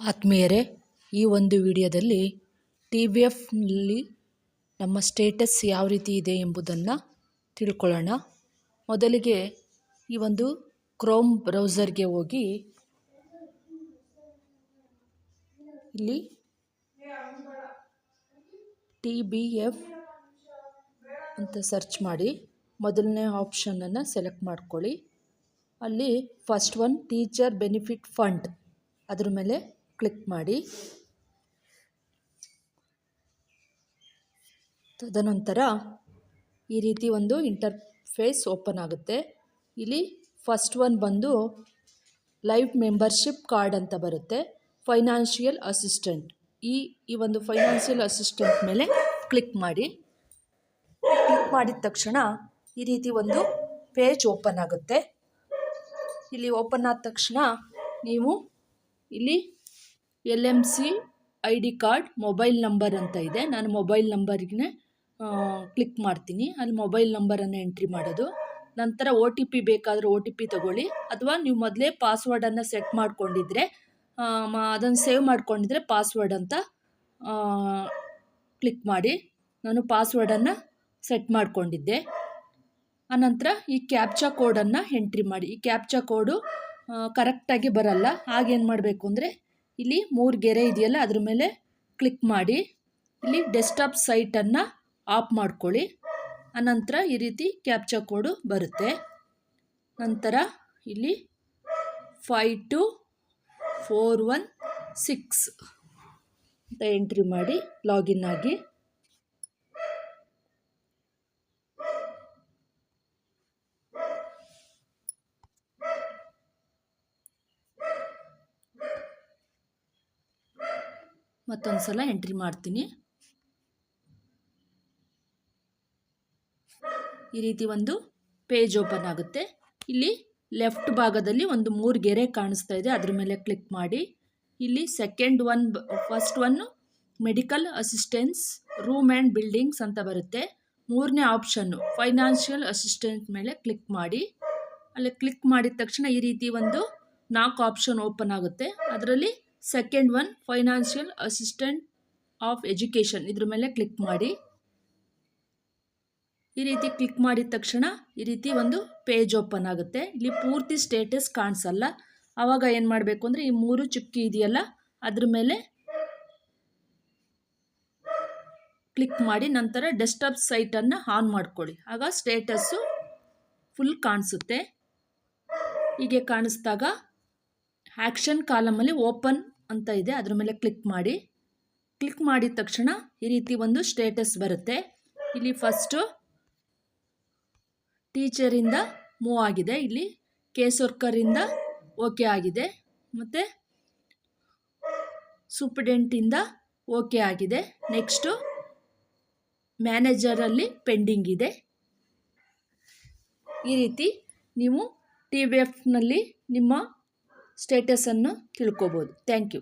ಆತ್ಮೀಯರೇ, ಈ ಒಂದು ವಿಡಿಯೋದಲ್ಲಿ ಟಿ ವಿ ಎಫ್ನಲ್ಲಿ ನಮ್ಮ ಸ್ಟೇಟಸ್ ಯಾವ ರೀತಿ ಇದೆ ಎಂಬುದನ್ನು ತಿಳ್ಕೊಳ್ಳೋಣ. ಮೊದಲಿಗೆ ಈ ಒಂದು ಕ್ರೋಮ್ ಬ್ರೌಸರ್ಗೆ ಹೋಗಿ ಇಲ್ಲಿ ಟಿ ಬಿ ಎಫ್ ಅಂತ ಸರ್ಚ್ ಮಾಡಿ, ಮೊದಲನೇ ಆಪ್ಷನನ್ನು ಸೆಲೆಕ್ಟ್ ಮಾಡ್ಕೊಳ್ಳಿ. ಅಲ್ಲಿ first one teacher benefit fund, ಅದ್ರ ಮೇಲೆ ಕ್ಲಿಕ್ ಮಾಡಿ. ತದನಂತರ ಈ ರೀತಿ ಒಂದು ಇಂಟರ್ಫೇಸ್ ಓಪನ್ ಆಗುತ್ತೆ. ಇಲ್ಲಿ ಫಸ್ಟ್ ಒನ್ ಬಂದು ಲೈವ್ ಮೆಂಬರ್ಶಿಪ್ ಕಾರ್ಡ್ ಅಂತ ಬರುತ್ತೆ. ಫೈನಾನ್ಷಿಯಲ್ ಅಸಿಸ್ಟೆಂಟ್ ಈ ಈ ಒಂದು ಫೈನಾನ್ಷಿಯಲ್ ಅಸಿಸ್ಟೆಂಟ್ ಮೇಲೆ ಕ್ಲಿಕ್ ಮಾಡಿ. ಕ್ಲಿಕ್ ಮಾಡಿದ ತಕ್ಷಣ ಈ ರೀತಿ ಒಂದು ಪೇಜ್ ಓಪನ್ ಆಗುತ್ತೆ. ಇಲ್ಲಿ ಓಪನ್ ಆದ ತಕ್ಷಣ ನೀವು ಇಲ್ಲಿ L M C, I D card, mobile number ಅಂತ ಇದೆ. ನಾನು ಮೊಬೈಲ್ ನಂಬರ್ಗೆ ಕ್ಲಿಕ್ ಮಾಡ್ತೀನಿ. ಅಲ್ಲಿ ಮೊಬೈಲ್ ನಂಬರನ್ನು ಎಂಟ್ರಿ ಮಾಡೋದು. ನಂತರ ಒ ಟಿ ಪಿ ಬೇಕಾದರೆ ಒ ಟಿ ಪಿ ತಗೊಳ್ಳಿ. ಅಥವಾ ನೀವು ಮೊದಲೇ ಪಾಸ್ವರ್ಡನ್ನು ಸೆಟ್ ಮಾಡಿಕೊಂಡಿದ್ರೆ ಅದನ್ನು ಸೇವ್ ಮಾಡ್ಕೊಂಡಿದ್ರೆ ಪಾಸ್ವರ್ಡ್ ಅಂತ ಕ್ಲಿಕ್ ಮಾಡಿ ನಾನು ಪಾಸ್ವರ್ಡನ್ನು ಸೆಟ್ ಮಾಡಿಕೊಂಡಿದ್ದೆ. ಆನಂತರ ಈ ಕ್ಯಾಪ್ಚಾ ಕೋಡನ್ನು ಎಂಟ್ರಿ ಮಾಡಿ. ಈ ಕ್ಯಾಪ್ಚಾ ಕೋಡು ಕರೆಕ್ಟಾಗಿ ಬರಲ್ಲ. ಹಾಗೇನು ಮಾಡಬೇಕು ಅಂದರೆ ಇಲ್ಲಿ ಮೂರು ಗೆರೆ ಇದೆಯಲ್ಲ, ಅದ್ರ ಮೇಲೆ ಕ್ಲಿಕ್ ಮಾಡಿ. ಇಲ್ಲಿ ಡೆಸ್ಕ್ಟಾಪ್ ಸೈಟನ್ನು ಆಫ್ ಮಾಡ್ಕೊಳ್ಳಿ. ಅನಂತರ ಈ ರೀತಿ ಕ್ಯಾಪ್ಚಾ ಕೋಡು ಬರುತ್ತೆ. ನಂತರ ಇಲ್ಲಿ five two four one six ಅಂತ ಎಂಟ್ರಿ ಮಾಡಿ ಲಾಗಿನ್ ಆಗಿ. ಮತ್ತೊಂದು ಸಲ ಎಂಟ್ರಿ ಮಾಡ್ತೀನಿ. ಈ ರೀತಿ ಒಂದು ಪೇಜ್ ಓಪನ್ ಆಗುತ್ತೆ. ಇಲ್ಲಿ ಲೆಫ್ಟ್ ಭಾಗದಲ್ಲಿ ಒಂದು ಮೂರು ಗೆರೆ ಕಾಣಿಸ್ತಾ ಇದೆ. ಅದ್ರ ಮೇಲೆ ಕ್ಲಿಕ್ ಮಾಡಿ. ಇಲ್ಲಿ second one first one medical assistance room and buildings ಅಂತ ಬರುತ್ತೆ. ಮೂರನೇ ಆಪ್ಷನ್ನು ಫೈನಾನ್ಷಿಯಲ್ ಅಸಿಸ್ಟೆಂಟ್ ಮೇಲೆ ಕ್ಲಿಕ್ ಮಾಡಿ. ಅಲ್ಲಿ ಕ್ಲಿಕ್ ಮಾಡಿದ ತಕ್ಷಣ ಈ ರೀತಿ ಒಂದು ನಾಲ್ಕು ಆಪ್ಷನ್ ಓಪನ್ ಆಗುತ್ತೆ. ಅದರಲ್ಲಿ second one financial assistant of education ಇದ್ರ ಮೇಲೆ ಕ್ಲಿಕ್ ಮಾಡಿ. ಈ ರೀತಿ ಕ್ಲಿಕ್ ಮಾಡಿದ ತಕ್ಷಣ ಈ ರೀತಿ ಒಂದು ಪೇಜ್ ಓಪನ್ ಆಗುತ್ತೆ. ಇಲ್ಲಿ ಪೂರ್ತಿ ಸ್ಟೇಟಸ್ ಕಾಣಿಸಲ್ಲ. ಆವಾಗ ಏನು ಮಾಡಬೇಕು ಅಂದರೆ ಈ ಮೂರು ಚುಕ್ಕಿ ಇದೆಯಲ್ಲ, ಅದ್ರ ಮೇಲೆ ಕ್ಲಿಕ್ ಮಾಡಿ ನಂತರ ಡೆಸ್ಕ್ಟಾಪ್ ಸೈಟನ್ನು ಆನ್ ಮಾಡ್ಕೊಳ್ಳಿ. ಆಗ ಸ್ಟೇಟಸ್ಸು ಫುಲ್ ಕಾಣಿಸುತ್ತೆ. ಹೀಗೆ ಕಾಣಿಸ್ದಾಗ ಆ್ಯಕ್ಷನ್ ಕಾಲಮಲ್ಲಿ ಓಪನ್ ಅಂತ ಇದೆ. ಅದ್ರ ಮೇಲೆ ಕ್ಲಿಕ್ ಮಾಡಿ. ಕ್ಲಿಕ್ ಮಾಡಿದ ತಕ್ಷಣ ಈ ರೀತಿ ಒಂದು ಸ್ಟೇಟಸ್ ಬರುತ್ತೆ. ಇಲ್ಲಿ ಫಸ್ಟು ಟೀಚರಿಂದ ಮೂವ್ ಆಗಿದೆ. ಇಲ್ಲಿ ಕೇಸ್ ವರ್ಕರಿಂದ ಓಕೆ ಆಗಿದೆ. ಮತ್ತು ಸೂಪ್ರಿಡೆಂಟಿಂದ ಓಕೆ ಆಗಿದೆ. ನೆಕ್ಸ್ಟು ಮ್ಯಾನೇಜರಲ್ಲಿ ಪೆಂಡಿಂಗ್ ಇದೆ. ಈ ರೀತಿ ನೀವು ಟಿ ವಿ ಎಫ್ನಲ್ಲಿ ನಿಮ್ಮ ಸ್ಟೇಟಸನ್ನು ತಿಳ್ಕೊಬೋದು. Thank you